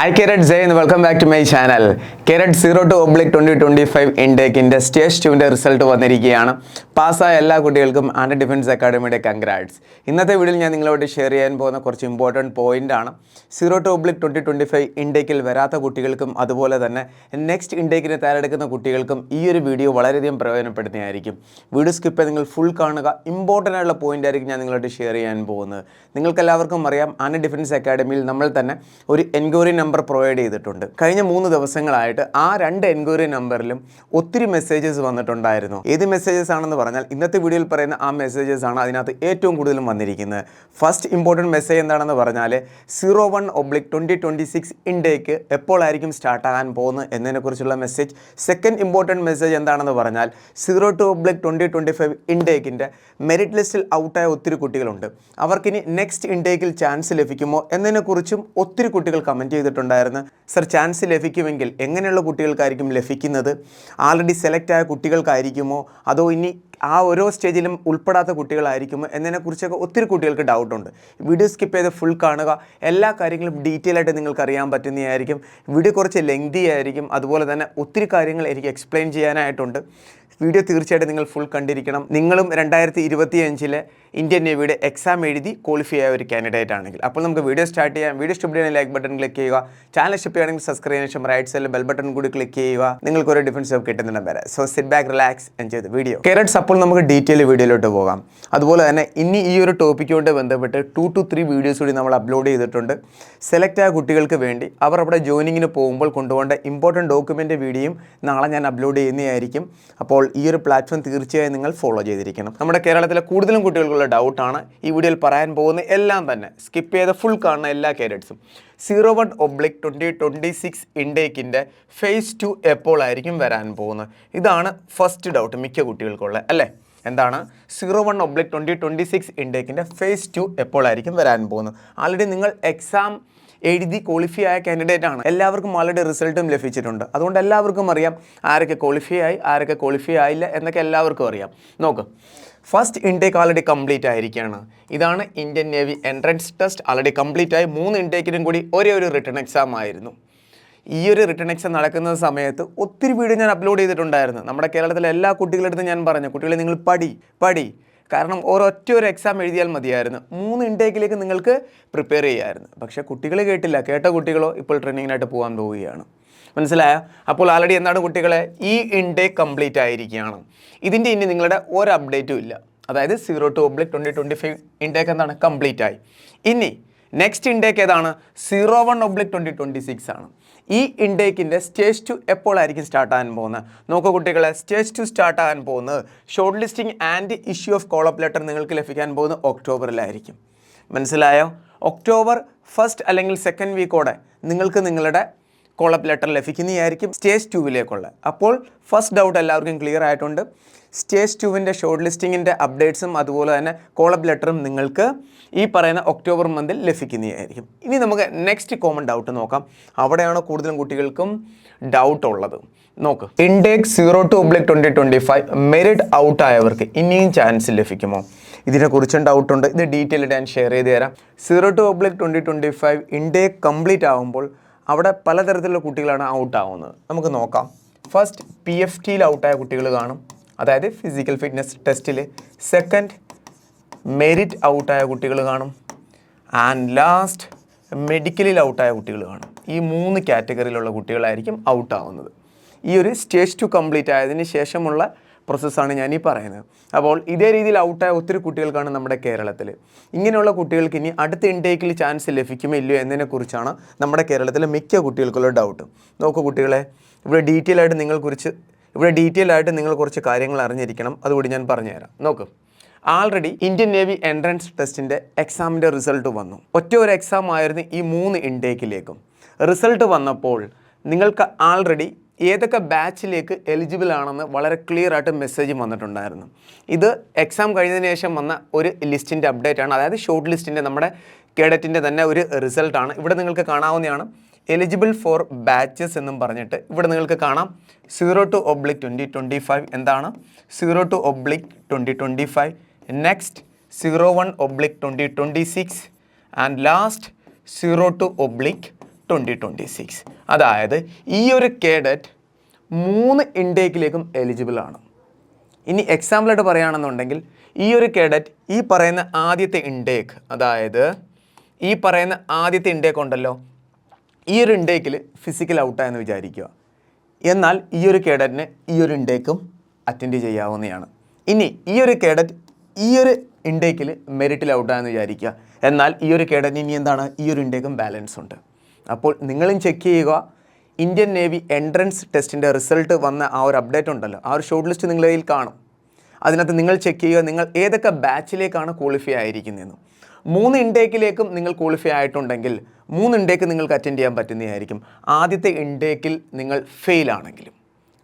Hi carrot ജയ് എന്ന് welcome back to my channel carrot zero two oblique twenty twenty five ഇൻടേക്കിന്റെ stage ടുവിന്റെ result വന്നിരിക്കുകയാണ്. പാസ്സായ എല്ലാ കുട്ടികൾക്കും ആൻഡ് ഡിഫൻസ് അക്കാഡമിയുടെ കൺഗ്രാറ്റ്സ് ഇന്നത്തെ വീഡിയോയിൽ ഞാൻ നിങ്ങളോട് ഷെയർ ചെയ്യാൻ പോകുന്ന കുറച്ച് ഇമ്പോർട്ടന്റ് പോയിന്റ് ആണ്. Zero two oblique twenty twenty five ഇൻടേക്കിൽ വരാത്ത കുട്ടികൾക്കും അതുപോലെ തന്നെ നെക്സ്റ്റ് ഇൻടേക്കിന് തയ്യാറെടുക്കുന്ന കുട്ടികൾക്കും ഈ ഒരു വീഡിയോ വളരെയധികം പ്രയോജനപ്പെടുന്നതായിരിക്കും. വീഡിയോ സ്കിപ്പ് നിങ്ങൾ ഫുൾ കാണുക. ഇമ്പോർട്ടന്റ് ആയിട്ടുള്ള പോയിന്റ് ആയിരിക്കും ഞാൻ നിങ്ങളോട് ഷെയർ ചെയ്യാൻ പോകുന്നത്. നിങ്ങൾക്ക് എല്ലാവർക്കും അറിയാം ആൻഡ് ഡിഫൻസ് അക്കാഡമിയിൽ നമ്മൾ തന്നെ ഒരു എൻക്വയറി നമ്പർ പ്രൊവൈഡ് ചെയ്തിട്ടുണ്ട്. കഴിഞ്ഞ മൂന്ന് ദിവസങ്ങളായിട്ട് ആ രണ്ട് എൻക്വയറി നമ്പറിലും ഒത്തിരി മെസ്സേജസ് വന്നിട്ടുണ്ടായിരുന്നു. ഏത് മെസ്സേജസ് ആണെന്ന് പറഞ്ഞാൽ ഇന്നത്തെ വീഡിയോയിൽ പറയുന്ന ആ മെസ്സേജസ് ആണ് അതിനകത്ത് ഏറ്റവും കൂടുതലും വന്നിരിക്കുന്നത്. ഫസ്റ്റ് ഇമ്പോർട്ടന്റ് മെസ്സേജ് എന്താണെന്ന് പറഞ്ഞാൽ zero one oblique twenty twenty six intake എപ്പോഴായിരിക്കും start ആകാൻ പോകുന്നത് എന്നതിനെക്കുറിച്ചുള്ള മെസ്സേജ് സെക്കൻഡ് ഇമ്പോർട്ടന്റ് മെസ്സേജ് എന്താണെന്ന് പറഞ്ഞാൽ zero two oblique twenty twenty five ഇൻഡേക്കിന്റെ merit ലിസ്റ്റിൽ ഔട്ടായ ഒത്തിരി കുട്ടികളുണ്ട്. അവർക്കിനി നെക്സ്റ്റ് ഇൻഡേക്കിൽ ചാൻസ് ലഭിക്കുമോ എന്നതിനെക്കുറിച്ചും ഒത്തിരി കുട്ടികൾ കമന്റ് ചെയ്തിട്ടുണ്ടായിരുന്നു സർ ചാൻസ് ലഭിക്കുമെങ്കിൽ എങ്ങനെയുള്ള കുട്ടികൾക്കായിരിക്കും ലഭിക്കുന്നത്? ആൾറെഡി സെലക്ട് ആയ കുട്ടികൾക്കായിരിക്കുമോ? അതോ ഇനി ആ ഓരോ സ്റ്റേജിലും ഉൾപ്പെടാത്ത കുട്ടികളായിരിക്കും എന്നതിനെക്കുറിച്ചൊക്കെ ഒത്തിരി കുട്ടികൾക്ക് ഡൗട്ടുണ്ട്. വീഡിയോ സ്കിപ്പ് ചെയ്ത് ഫുൾ കാണുക. എല്ലാ കാര്യങ്ങളും ഡീറ്റെയിൽ ആയിട്ട് നിങ്ങൾക്ക് അറിയാൻ പറ്റുന്നതായിരിക്കും. വീഡിയോ കുറച്ച് ലെങ്തി ആയിരിക്കും. അതുപോലെ തന്നെ ഒത്തിരി കാര്യങ്ങൾ എനിക്ക് എക്സ്പ്ലെയിൻ ചെയ്യാനായിട്ടുണ്ട്. വീഡിയോ തീർച്ചയായിട്ടും നിങ്ങൾ ഫുൾ കണ്ടിരിക്കണം. നിങ്ങളും രണ്ടായിരത്തി ഇരുപത്തി അഞ്ചിലെ ഇന്ത്യൻ നേവിയുടെ എക്സാം എഴുതി ക്വാളിഫൈ ആയ ഒരു കാൻഡിഡേറ്റ് ആണെങ്കിൽ. അപ്പോൾ നമുക്ക് വീഡിയോ സ്റ്റാർട്ട് ചെയ്യാം. വീഡിയോ ഇഷ്ടപ്പെട്ട ലൈക്ക് ബട്ടൺ ക്ലിക്ക് ചെയ്യുക. ചാനൽ ഇഷ്ടപ്പെടുകയാണെങ്കിൽ ചെയ്യുകയാണെങ്കിൽ സബ്സ്ക്രൈബ് ചെയ്യാൻ ശേഷം റൈറ്റ് സൈഡിൽ ബെൽ ബട്ടൺ കൂടി ക്ലിക്ക് ചെയ്യുക. നിങ്ങൾക്ക് ഒരു ഡിഫൻസ് ജോബ് കിട്ടുന്നുണ്ട് വരെ so sit back relax enjoy the video carrots അപ്പോൾ നമുക്ക് ഡീറ്റെയിൽ വീഡിയോയിലോട്ട് പോകാം. അതുപോലെ തന്നെ ഇനി ഈ ഒരു ടോപ്പിക്കുമായിട്ട് ബന്ധപ്പെട്ട് ടു ടു ത്രീ വീഡിയോസ് കൂടി നമ്മൾ അപ്ലോഡ് ചെയ്തിട്ടുണ്ട്. സെലക്ട് ആയ കുട്ടികൾക്ക് വേണ്ടി അവർ അവിടെ ജോയിനിങ്ങിന് പോകുമ്പോൾ കൊണ്ടുപോകേണ്ട ഇമ്പോർട്ടന്റ് ഡോക്യുമെന്റ് വീഡിയോയും നാളെ ഞാൻ അപ്ലോഡ് ചെയ്യുന്നതായിരിക്കും. അപ്പോൾ ഈ ഒരു പ്ലാറ്റ്ഫോം തീർച്ചയായും നിങ്ങൾ ഫോളോ ചെയ്തിരിക്കണം. നമ്മുടെ കേരളത്തിലെ കൂടുതലും കുട്ടികൾക്കുള്ള ഡൗട്ടാണ് ഈ വീഡിയോയിൽ പറയാൻ പോകുന്ന എല്ലാം തന്നെ. സ്കിപ്പ് ചെയ്ത ഫുൾ കാണുന്ന എല്ലാ കാരറ്റ്സും zero one oblique twenty twenty six ഇൻഡേക്കിന്റെ phase two എപ്പോൾ ആയിരിക്കും വരാൻ പോകുന്നത്? ഇതാണ് ഫസ്റ്റ് ഡൗട്ട് മിക്ക കുട്ടികൾക്കുള്ള. അല്ലേ? എന്താണ്? Zero one oblique twenty twenty six ഇൻഡേക്കിന്റെ phase two എപ്പോഴായിരിക്കും വരാൻ പോകുന്നത്? ആൾറെഡി നിങ്ങൾ എക്സാം എഴുതി ക്വാളിഫൈ ആയ കാൻഡിഡേറ്റ് ആണ്. എല്ലാവർക്കും ആൾറെഡി റിസൾട്ടും ലഭിച്ചിട്ടുണ്ട്. അതുകൊണ്ട് എല്ലാവർക്കും അറിയാം ആരൊക്കെ ക്വാളിഫൈ ആയി ആരൊക്കെ ക്വാളിഫൈ ആയില്ല എന്നൊക്കെ എല്ലാവർക്കും അറിയാം. നോക്ക്. ഫസ്റ്റ് ഇൻടേക്ക് ആൾറെഡി കംപ്ലീറ്റ് ആയിരിക്കുകയാണ് ഇതാണ് Indian navy entrance test already complete ആയി. മൂന്ന് ഇൻടേക്കിനും കൂടി ഒരേ ഒരു റിട്ടേൺ എക്സാം ആയിരുന്നു. ഈ ഒരു റിട്ടേൺ എക്സാം നടക്കുന്ന സമയത്ത് ഒത്തിരി വീഡിയോ ഞാൻ അപ്ലോഡ് ചെയ്തിട്ടുണ്ടായിരുന്നു. നമ്മുടെ കേരളത്തിലെ എല്ലാ കുട്ടികളടുത്തും ഞാൻ പറഞ്ഞു കുട്ടികളെ നിങ്ങൾ പഠി പഠി. കാരണം ഒരൊറ്റ ഒരു എക്സാം എഴുതിയാൽ മതിയായിരുന്നു. മൂന്ന് ഇൻടേക്കിലേക്ക് നിങ്ങൾക്ക് പ്രിപ്പയർ ചെയ്യായിരുന്നു. പക്ഷേ കുട്ടികൾ കേട്ടില്ല. കേട്ട കുട്ടികളോ ഇപ്പോൾ ട്രെയിനിങ്ങിനായിട്ട് പോകാൻ പോവുകയാണ്. മനസ്സിലായോ? അപ്പോൾ ആൾറെഡി എന്താണ് കുട്ടികളെ? ഈ ഇൻടേക്ക് കംപ്ലീറ്റ് ആയിരിക്കുകയാണ്. ഇതിന്റെ ഇനി നിങ്ങളുടെ ഒരു അപ്ഡേറ്റും ഇല്ല. അതായത് zero two oblique twenty twenty five intake എന്താണ്? കംപ്ലീറ്റ് ആയി. ഇനി നെക്സ്റ്റ് ഇൻടേക്ക് ഏതാണ്? Zero one oblique twenty twenty six ആണ്. ഈ ഇൻടേക്കിന്റെ സ്റ്റേജ് ടു എപ്പോഴായിരിക്കും സ്റ്റാർട്ട് ആകാൻ പോകുന്നത്? നോക്കൂ കുട്ടികളെ സ്റ്റേജ് ടു സ്റ്റാർട്ട് ആകാൻ പോകുന്നത് short listing and issue of call up letter നിങ്ങൾക്ക് ലഭിക്കാൻ പോകുന്നത് ഒക്ടോബറിലായിരിക്കും. മനസ്സിലായോ? ഒക്ടോബർ ഫസ്റ്റ് അല്ലെങ്കിൽ സെക്കൻഡ് വീക്കോടെ നിങ്ങൾക്ക് നിങ്ങളുടെ കോളപ്പ് ലെറ്റർ ലഭിക്കുന്നതായിരിക്കും സ്റ്റേജ് ടൂവിലേക്കുള്ള. അപ്പോൾ ഫസ്റ്റ് ഡൗട്ട് എല്ലാവർക്കും ക്ലിയർ ആയിട്ടുണ്ട്. സ്റ്റേജ് ടുവിന്റെ ഷോർട്ട് ലിസ്റ്റിങ്ങിന്റെ അപ്ഡേറ്റ്സും അതുപോലെ തന്നെ കോളപ്പ് ലെറ്ററും നിങ്ങൾക്ക് ഈ പറയുന്ന ഒക്ടോബർ മന്തിൽ ലഭിക്കുന്നതായിരിക്കും. ഇനി നമുക്ക് നെക്സ്റ്റ് കോമൺ ഡൗട്ട് നോക്കാം. അവിടെയാണ് കൂടുതലും കുട്ടികൾക്കും ഡൗട്ട് ഉള്ളത്. നോക്ക്. Intake zero two oblique twenty twenty five merit out ആയവർക്ക് ഇനിയും ചാൻസ് ലഭിക്കുമോ? ഇതിനെക്കുറിച്ചും ഡൗട്ടുണ്ട് ഇത് ഡീറ്റെയിൽ ഞാൻ ഷെയർ ചെയ്ത് തരാം. Zero two oblique twenty twenty five intake complete ആകുമ്പോൾ അവിടെ പലതരത്തിലുള്ള കുട്ടികളാണ് ഔട്ട് ആവുന്നത്. നമുക്ക് നോക്കാം. ഫസ്റ്റ് പി എഫ് ടിയിൽ ഔട്ടായ കുട്ടികൾ കാണും. അതായത് ഫിസിക്കൽ ഫിറ്റ്നസ് ടെസ്റ്റിൽ സെക്കൻഡ് മെരിറ്റ് ഔട്ടായ കുട്ടികൾ കാണും. ആൻഡ് ലാസ്റ്റ് മെഡിക്കലിൽ ഔട്ടായ കുട്ടികൾ കാണും. ഈ മൂന്ന് കാറ്റഗറിയിലുള്ള കുട്ടികളായിരിക്കും ഔട്ടാവുന്നത് ഈ ഒരു സ്റ്റേജ് ടു കംപ്ലീറ്റ് ആയതിന് ശേഷമുള്ള പ്രോസസ്സാണ് ഞാൻ ഈ പറയുന്നത്. അപ്പോൾ ഇതേ രീതിയിൽ ഔട്ടായ ഒത്തിരി കുട്ടികൾക്കാണ് നമ്മുടെ കേരളത്തിൽ. ഇങ്ങനെയുള്ള കുട്ടികൾക്ക് ഇനി അടുത്ത ഇൻടേക്കിൽ ചാൻസ് ലഭിക്കുമോ ഇല്ലയോ എന്നതിനെക്കുറിച്ചാണ് നമ്മുടെ കേരളത്തിലെ മിക്ക കുട്ടികൾക്കുള്ള ഡൗട്ട് നോക്കൂ കുട്ടികളെ ഇവിടെ ഡീറ്റെയിൽ ആയിട്ട് നിങ്ങൾ കുറിച്ച് ഇവിടെ ഡീറ്റെയിൽ ആയിട്ട് നിങ്ങൾ കുറച്ച് കാര്യങ്ങൾ അറിഞ്ഞിരിക്കണം. അതുകൂടി ഞാൻ പറഞ്ഞുതരാം. നോക്ക്. ആൾറെഡി ഇന്ത്യൻ നേവി എൻട്രൻസ് ടെസ്റ്റിന്റെ എക്സാമിന്റെ റിസൾട്ട് വന്നു. ഒറ്റ ഒരു എക്സാം ആയിരുന്നു ഈ മൂന്ന് ഇൻടേക്കിലേക്കും റിസൾട്ട് വന്നപ്പോൾ നിങ്ങൾക്ക് ആൾറെഡി ഏതൊക്കെ ബാച്ചിലേക്ക് എലിജിബിൾ ആണെന്ന് വളരെ ക്ലിയർ ആയിട്ട് മെസ്സേജ് വന്നിട്ടുണ്ടായിരുന്നു. ഇത് എക്സാം കഴിഞ്ഞതിന് ശേഷം വന്ന ഒരു ലിസ്റ്റിന്റെ അപ്ഡേറ്റ് ആണ്. അതായത് ഷോർട്ട് ലിസ്റ്റിന്റെ നമ്മുടെ കേഡറ്റിന്റെ തന്നെ ഒരു റിസൾട്ടാണ് ഇവിടെ നിങ്ങൾക്ക് കാണാവുന്നതാണ്. എലിജിബിൾ ഫോർ ബാച്ചസ് എന്നും പറഞ്ഞിട്ട് ഇവിടെ നിങ്ങൾക്ക് കാണാം. Zero two oblique twenty twenty five എന്താണ്? Zero two oblique twenty twenty five next zero one oblique twenty twenty six and last zero two oblique twenty twenty six അതായത് ഈ ഒരു കേഡറ്റ് മൂന്ന് ഇൻടേക്കിലേക്കും എലിജിബിൾ ആണ്. ഇനി എക്സാമ്പിളായിട്ട് പറയുകയാണെന്നുണ്ടെങ്കിൽ ഈ ഒരു കേഡറ്റ് ഈ പറയുന്ന ആദ്യത്തെ ഇൻടേക്ക് അതായത് ഈ പറയുന്ന ആദ്യത്തെ ഇൻടേക്ക് ഉണ്ടല്ലോ. ഈ ഒരു ഇൻടേക്കിൽ ഫിസിക്കൽ ഔട്ടായെന്ന് വിചാരിക്കുക. എന്നാൽ ഈ ഒരു കേഡറ്റിന് ഈ ഒരു ഇൻടേക്കും അറ്റൻഡ് ചെയ്യാവുന്നതാണ്. ഇനി ഈ ഒരു കേഡറ്റ് ഈ ഒരു ഇൻടേക്കിൽ മെറിറ്റിൽ ഔട്ടായെന്ന് വിചാരിക്കുക. എന്നാൽ ഈ ഒരു കേഡറ്റിന് ഇനി എന്താണ്? ഈ ഒരു ഇൻടേക്കും ബാലൻസ് ഉണ്ട്. അപ്പോൾ നിങ്ങളും ചെക്ക് ചെയ്യുക. ഇന്ത്യൻ നേവി എൻട്രൻസ് ടെസ്റ്റിന്റെ റിസൾട്ട് വന്ന ആ ഒരു അപ്ഡേറ്റ് ഉണ്ടല്ലോ. ആ ഒരു ഷോർട്ട് ലിസ്റ്റ് നിങ്ങളുടെ കാണും. അതിനകത്ത് നിങ്ങൾ ചെക്ക് ചെയ്യുക നിങ്ങൾ ഏതൊക്കെ ബാച്ചിലേക്കാണ് ക്വാളിഫൈ ആയിരിക്കുന്നതെന്ന്. മൂന്ന് ഇൻടേക്കിലേക്കും നിങ്ങൾ ക്വാളിഫൈ ആയിട്ടുണ്ടെങ്കിൽ മൂന്ന് ഇൻടേക്ക് നിങ്ങൾക്ക് അറ്റൻഡ് ചെയ്യാൻ പറ്റുന്നതായിരിക്കും. ആദ്യത്തെ ഇൻടേക്കിൽ നിങ്ങൾ ഫെയിൽ ആണെങ്കിലും.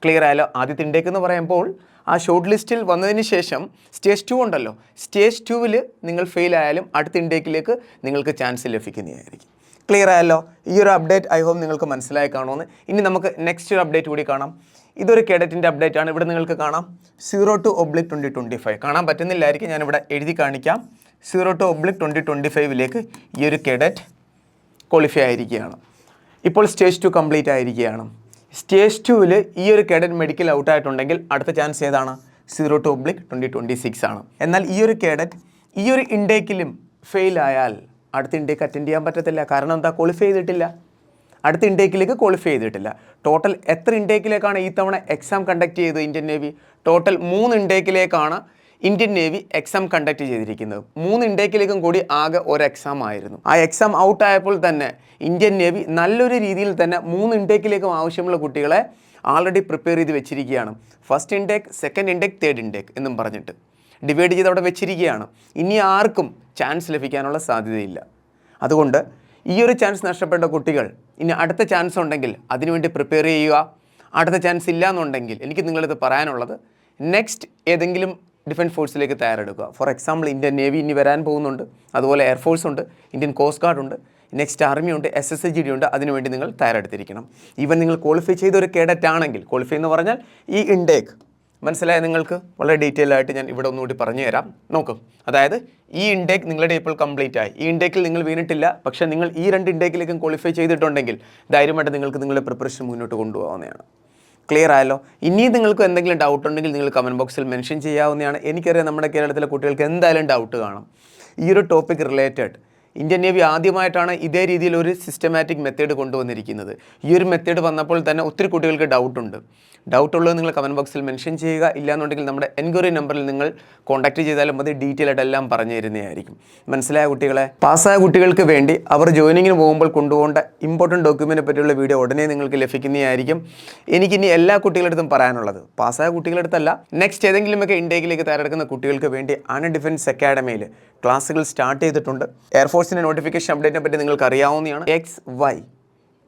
ക്ലിയർ ആയാലോ ആദ്യത്തെ ഇൻടേക്ക് എന്ന് പറയുമ്പോൾ ആ ഷോർട്ട് ലിസ്റ്റിൽ വന്നതിന് ശേഷം സ്റ്റേജ് ടു ഉണ്ടല്ലോ. സ്റ്റേജ് ടുവിൽ നിങ്ങൾ ഫെയിൽ ആയാലും അടുത്ത ഇൻടേക്കിലേക്ക് നിങ്ങൾക്ക് ചാൻസ് ലഭിക്കുന്നതായിരിക്കും. ക്ലിയർ ആയല്ലോ. ഈ ഒരു അപ്ഡേറ്റ് ഐ ഹോപ്പ് നിങ്ങൾക്ക് മനസ്സിലായി കാണുമെന്ന്. ഇനി നമുക്ക് നെക്സ്റ്റ് ഒരു അപ്ഡേറ്റ് കൂടി കാണാം. ഇതൊരു കേഡറ്റിന്റെ അപ്ഡേറ്റ് ആണ്. ഇവിടെ നിങ്ങൾക്ക് കാണാം. Zero two oblique twenty twenty five കാണാൻ പറ്റുന്നില്ലായിരിക്കും. ഞാനിവിടെ എഴുതി കാണിക്കാം. Zero two oblique twenty twenty ഫൈവിലേക്ക് ഈ ഒരു കേഡറ്റ് ക്വാളിഫൈ ആയിരിക്കുകയാണ്. ഇപ്പോൾ സ്റ്റേജ് ടു കംപ്ലീറ്റ് ആയിരിക്കുകയാണ്. സ്റ്റേജ് ടുവിൽ ഈ ഒരു കേഡറ്റ് മെഡിക്കൽ ഔട്ട് ആയിട്ടുണ്ടെങ്കിൽ അടുത്ത ചാൻസ് ഏതാണ്? Zero two oblique twenty twenty six ആണ്. എന്നാൽ ഈ ഒരു കേഡറ്റ് ഈ ഒരു ഇൻടേക്കിലും ഫെയിലായാൽ അടുത്ത ഇൻടേക്ക് അറ്റൻഡ് ചെയ്യാൻ പറ്റത്തില്ല. കാരണം എന്താ? ക്വാളിഫൈ ചെയ്തിട്ടില്ല. അടുത്ത ഇൻടേക്കിലേക്ക് ക്വാളിഫൈ ചെയ്തിട്ടില്ല. ടോട്ടൽ എത്ര ഇൻടേക്കിലേക്കാണ് ഈ തവണ എക്സാം കണ്ടക്ട് ചെയ്തത് ഇന്ത്യൻ നേവി ടോട്ടൽ മൂന്ന് ഇൻടേക്കിലേക്കാണ് ഇന്ത്യൻ നേവി എക്സാം കണ്ടക്ട് ചെയ്തിരിക്കുന്നത്. മൂന്ന് ഇൻടേക്കിലേക്കും കൂടി ആകെ ഒരു എക്സാം ആയിരുന്നു. ആ എക്സാം ഔട്ട് ആയപ്പോൾ തന്നെ ഇന്ത്യൻ നേവി നല്ലൊരു രീതിയിൽ തന്നെ മൂന്ന് ഇൻടേക്കിലേക്കും ആവശ്യമുള്ള കുട്ടികളെ ആൾറെഡി പ്രിപ്പയർ ചെയ്ത് വെച്ചിരിക്കുകയാണ്. First intake second intake third intake എന്നും പറഞ്ഞിട്ട്. ഡിവൈഡ് ചെയ്ത് അവിടെ വെച്ചിരിക്കുകയാണ്. ഇനി ആർക്കും ചാൻസ് ലഭിക്കാനുള്ള സാധ്യതയില്ല. അതുകൊണ്ട് ഈ ഒരു ചാൻസ് നഷ്ടപ്പെട്ട കുട്ടികൾ ഇനി അടുത്ത ചാൻസ് ഉണ്ടെങ്കിൽ അതിനുവേണ്ടി പ്രിപ്പയർ ചെയ്യുക. അടുത്ത ചാൻസ് ഇല്ല എന്നുണ്ടെങ്കിൽ എനിക്ക് നിങ്ങളിത് പറയാനുള്ളത് നെക്സ്റ്റ് ഏതെങ്കിലും ഡിഫൻസ് ഫോഴ്സിലേക്ക് തയ്യാറെടുക്കുക. ഫോർ എക്സാമ്പിൾ ഇന്ത്യൻ നേവി ഇനി വരാൻ പോകുന്നുണ്ട്. അതുപോലെ എയർഫോഴ്സ് ഉണ്ട് ഇന്ത്യൻ കോസ്റ്റ് ഗാർഡ് ഉണ്ട് നെക്സ്റ്റ് ആർമി ഉണ്ട് എസ് എസ് ജി ഡി ഉണ്ട് അതിനുവേണ്ടി നിങ്ങൾ തയ്യാറെടുത്തിരിക്കണം. ഈവൻ നിങ്ങൾ ക്വാളിഫൈ ചെയ്ത ഒരു കേഡറ്റ് ആണെങ്കിൽ ക്വാളിഫൈ എന്ന് പറഞ്ഞാൽ ഈ ഇൻടേക്ക് മനസ്സിലായ നിങ്ങൾക്ക്? വളരെ ഡീറ്റെയിൽ ആയിട്ട് ഞാൻ ഇവിടെ ഒന്നുകൂടി പറഞ്ഞു തരാം നോക്കും. അതായത് ഈ ഇൻടേക്ക് നിങ്ങളുടെ ഇപ്പോൾ കംപ്ലീറ്റ് ആയി. ഈ ഇൻടേക്കിൽ നിങ്ങൾ വീണിട്ടില്ല. പക്ഷേ നിങ്ങൾ ഈ രണ്ട് ഇൻടേക്കിലേക്കും ക്വാളിഫൈ ചെയ്തിട്ടുണ്ടെങ്കിൽ ധൈര്യമായിട്ട് നിങ്ങൾക്ക് നിങ്ങളുടെ പ്രിപ്പറേഷൻ മുന്നോട്ട് കൊണ്ടുപോകാവുന്നതാണ്. ക്ലിയർ ആയല്ലോ? ഇനിയും നിങ്ങൾക്ക് എന്തെങ്കിലും ഡൗട്ട് ഉണ്ടെങ്കിൽ നിങ്ങൾ കമന്റ് ബോക്സിൽ മെൻഷൻ ചെയ്യാവുന്നതാണ്. എനിക്കറിയാം നമ്മുടെ കേരളത്തിലെ കുട്ടികൾക്ക് എന്തായാലും ഡൗട്ട് കാണും. ഈ ഒരു ടോപ്പിക് റിലേറ്റഡ് ഇന്ത്യൻ നേവി ആദ്യമായിട്ടാണ് ഇതേ രീതിയിൽ ഒരു സിസ്റ്റമാറ്റിക് മെത്തേഡ് കൊണ്ടുവന്നിരിക്കുന്നത്. ഈ ഒരു മെത്തേഡ് വന്നപ്പോൾ തന്നെ ഒത്തിരി കുട്ടികൾക്ക് ഡൗട്ടുണ്ട് ഡൗട്ട് ഉള്ളത് നിങ്ങൾ കമന്റ് ബോക്സിൽ മെൻഷൻ ചെയ്യുക. ഇല്ലാന്നുണ്ടെങ്കിൽ നമ്മുടെ എൻക്വയറി നമ്പറിൽ നിങ്ങൾ കോൺടാക്ട് ചെയ്താലും മതി ഡീറ്റെയിൽ ആയിട്ട് എല്ലാം പറഞ്ഞു തരുന്നതായിരിക്കും. മനസ്സിലായ കുട്ടികളെ? പാസ്സായ കുട്ടികൾക്ക് വേണ്ടി അവർ ജോയിനിങ്ങിന് പോകുമ്പോൾ കൊണ്ടുപോകേണ്ട ഇമ്പോർട്ടന്റ് ഡോക്യുമെന്റിനെ പറ്റിയുള്ള വീഡിയോ ഉടനെ നിങ്ങൾക്ക് ലഭിക്കുന്നതായിരിക്കും. എനിക്കിനി എല്ലാ കുട്ടികളുടെ അടുത്തും പറയാനുള്ളത്. പാസ്സായ കുട്ടികളുടെ അടുത്തല്ല. നെക്സ്റ്റ് ഏതെങ്കിലുമൊക്കെ ഇൻടേക്കിലേക്ക് തയ്യാറെടുക്കുന്ന കുട്ടികൾക്ക് വേണ്ടി അൺ ഡിഫൻസ് അക്കാഡമിയിൽ ക്ലാസ്സുകൾ സ്റ്റാർട്ട് ചെയ്തിട്ടുണ്ട്. എയർഫോഴ്സിന്റെ നോട്ടിഫിക്കേഷൻ അപ്ഡേറ്റിനെ പറ്റി നിങ്ങൾക്ക് അറിയാവുന്നതാണ് എക്സ് വൈ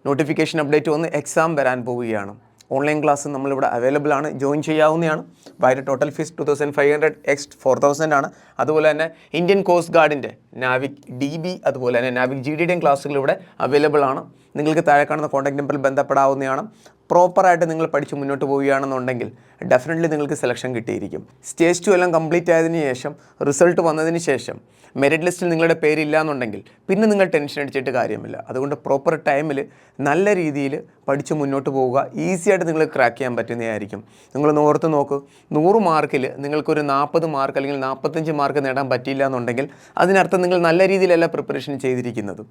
നോട്ടിഫിക്കേഷൻ അപ്ഡേറ്റ് വന്ന് എക്സാം വരാൻ പോവുകയാണ്. ഓൺലൈൻ ക്ലാസ് നമ്മളിവിടെ അവൈലബിൾ ആണ്. ജോയിൻ ചെയ്യാവുന്നതാണ്. വൈകിട്ട് total fees two thousand five hundred X four thousand ആണ്. അതുപോലെ തന്നെ ഇന്ത്യൻ കോസ്റ്റ് ഗാർഡിന്റെ നാവിക് ഡി ബി അതുപോലെ തന്നെ നാവിക് ജി ഡിയുടെയും ക്ലാസ്സുകൾ ഇവിടെ അവൈലബിൾ ആണ്. നിങ്ങൾക്ക് താഴെ കാണുന്ന കോൺടാക്ട് നമ്പറിൽ ബന്ധപ്പെടാവുന്നതാണ്. പ്രോപ്പറായിട്ട് നിങ്ങൾ പഠിച്ച് മുന്നോട്ട് പോവുകയാണെന്നുണ്ടെങ്കിൽ ഡെഫിനറ്റ്ലി നിങ്ങൾക്ക് സെലക്ഷൻ കിട്ടിയിരിക്കും. സ്റ്റേജ് ടു എല്ലാം കംപ്ലീറ്റ് ആയതിനു ശേഷം റിസൾട്ട് വന്നതിന് ശേഷം മെറിറ്റ് ലിസ്റ്റിൽ നിങ്ങളുടെ പേരില്ല എന്നുണ്ടെങ്കിൽ പിന്നെ നിങ്ങൾ ടെൻഷൻ അടിച്ചിട്ട് കാര്യമില്ല. അതുകൊണ്ട് പ്രോപ്പർ ടൈമിൽ നല്ല രീതിയിൽ പഠിച്ച് മുന്നോട്ട് പോവുക. ഈസി ആയിട്ട് നിങ്ങൾ ക്രാക്ക് ചെയ്യാൻ പറ്റുന്നതായിരിക്കും. നിങ്ങൾ ഓർത്ത് നോക്കൂ. നൂറ് മാർക്കിൽ നിങ്ങൾക്കൊരു നാൽപ്പത് മാർക്ക് അല്ലെങ്കിൽ നാൽപ്പത്തഞ്ച് മാർക്ക് നേടാൻ പറ്റിയില്ല എന്നുണ്ടെങ്കിൽ അതിനർത്ഥം നിങ്ങൾ നല്ല രീതിയിലല്ല പ്രിപ്പറേഷൻ ചെയ്തിരിക്കുന്നത്.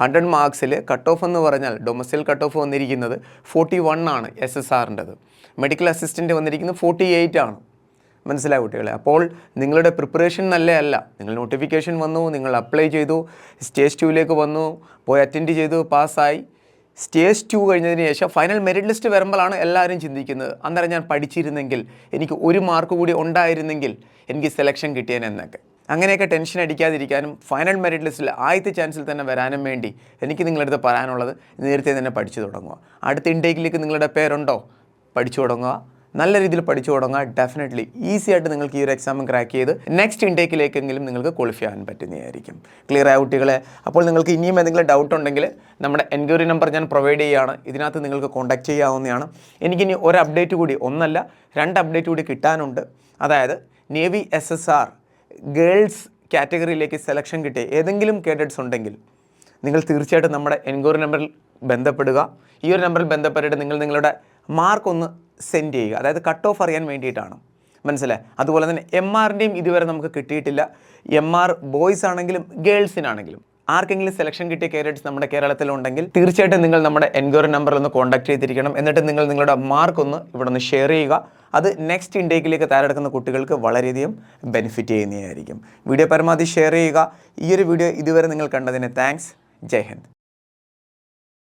ഹൺഡ്രഡ് മാർക്സിൽ കട്ട് ഓഫ് എന്ന് പറഞ്ഞാൽ ഡൊമസ്റ്റിക് കട്ട് ഓഫ് വന്നിരിക്കുന്നത് ഫോർട്ടി വൺ ആണ് എസ് എസ് ആറിന്റെത് മെഡിക്കൽ അസിസ്റ്റന്റ് വന്നിരിക്കുന്നത് ഫോർട്ടി എയ്റ്റ് ആണ്. മനസ്സിലായ കുട്ടികളെ? അപ്പോൾ നിങ്ങളുടെ പ്രിപ്പറേഷൻ നല്ലതല്ല നിങ്ങൾ നോട്ടിഫിക്കേഷൻ വന്നു നിങ്ങൾ അപ്ലൈ ചെയ്തു സ്റ്റേജ് ടുവിലേക്ക് വന്നു പോയി അറ്റൻഡ് ചെയ്തു പാസ്സായി സ്റ്റേജ് ടു കഴിഞ്ഞതിന് ശേഷം ഫൈനൽ മെറിറ്റ് ലിസ്റ്റ് വരുമ്പോഴാണ് എല്ലാവരും ചിന്തിക്കുന്നത്. അന്നേരം ഞാൻ പഠിച്ചിരുന്നെങ്കിൽ എനിക്ക് ഒരു മാർക്ക് കൂടി ഉണ്ടായിരുന്നെങ്കിൽ എനിക്ക് സെലക്ഷൻ കിട്ടിയേനെന്നൊക്കെ അങ്ങനെയൊക്കെ ടെൻഷൻ അടിക്കാതിരിക്കാനും ഫൈനൽ മെറിറ്റ് ലിസ്റ്റിൽ ആദ്യത്തെ ചാൻസിൽ തന്നെ വരാനും വേണ്ടി എനിക്ക് നിങ്ങളടുത്ത് പറയാനുള്ളത് നേരത്തെ തന്നെ പഠിച്ചു തുടങ്ങുക. അടുത്ത ഇൻടേക്കിലേക്ക് നിങ്ങളുടെ പേരുണ്ടോ? പഠിച്ചു തുടങ്ങുക. നല്ല രീതിയിൽ പഠിച്ചു തുടങ്ങുക ഡെഫിനറ്റ്ലി ഈസി ആയിട്ട് നിങ്ങൾക്ക് ഈ ഒരു എക്സാം ക്രാക്ക് ചെയ്ത് നെക്സ്റ്റ് ഇൻടേക്കിലേക്കെങ്കിലും നിങ്ങൾക്ക് ക്വാളിഫൈ ആകാൻ പറ്റുന്നതായിരിക്കും. ക്ലിയർ ആയ കുട്ടികളെ? അപ്പോൾ നിങ്ങൾക്ക് ഇനിയും എന്തെങ്കിലും ഡൗട്ട് ഉണ്ടെങ്കിൽ നമ്മുടെ എൻക്വയറി നമ്പർ ഞാൻ പ്രൊവൈഡ് ചെയ്യുകയാണ്. ഇതിനകത്ത് നിങ്ങൾക്ക് കോൺടാക്ട് ചെയ്യാവുന്നതാണ്. എനിക്കിനി ഒരു അപ്ഡേറ്റ് കൂടി ഒന്നല്ല രണ്ട് അപ്ഡേറ്റ് കൂടി കിട്ടാനുണ്ട്. അതായത് navy S S R girls കാറ്റഗറിയിലേക്ക് selection കിട്ടിയ ഏതെങ്കിലും കേഡറ്റ്സ് ഉണ്ടെങ്കിൽ നിങ്ങൾ തീർച്ചയായിട്ടും നമ്മുടെ എൻക്വയറി നമ്പറിൽ ബന്ധപ്പെടുക. ഈ ഒരു നമ്പറിൽ ബന്ധപ്പെട്ടിട്ട് നിങ്ങൾ നിങ്ങളുടെ മാർക്ക് ഒന്ന് സെൻഡ് ചെയ്യുക. അതായത് കട്ട് ഓഫ് അറിയാൻ വേണ്ടിയിട്ടാണ്. മനസ്സിലായി? അതുപോലെ തന്നെ എം ആറിന്റെയും ഇതുവരെ നമുക്ക് കിട്ടിയിട്ടില്ല. എം ആർ ബോയ്സ് ആണെങ്കിലും ഗേൾസിനാണെങ്കിലും ആർക്കെങ്കിലും സെലക്ഷൻ കിട്ടിയ കാരറ്റ്സ് നമ്മുടെ കേരളത്തിലുണ്ടെങ്കിൽ തീർച്ചയായിട്ടും നിങ്ങൾ നമ്മുടെ എൻക്വയറി നമ്പറിൽ ഒന്ന് കോൺടാക്ട് ചെയ്തിരിക്കണം. എന്നിട്ട് നിങ്ങൾ നിങ്ങളുടെ മാർക്ക് ഒന്ന് ഇവിടെ ഷെയർ ചെയ്യുക. അത് നെക്സ്റ്റ് ഇൻടേക്കിലേക്ക് തയ്യാറെടുക്കുന്ന കുട്ടികൾക്ക് വളരെയധികം ബെനിഫിറ്റ് ചെയ്യുന്നതായിരിക്കും. വീഡിയോ പരമാവധി ഷെയർ ചെയ്യുക. ഈ ഒരു വീഡിയോ ഇതുവരെ നിങ്ങൾ കണ്ടതിന് താങ്ക്സ് ജയ് ഹിന്ദ്.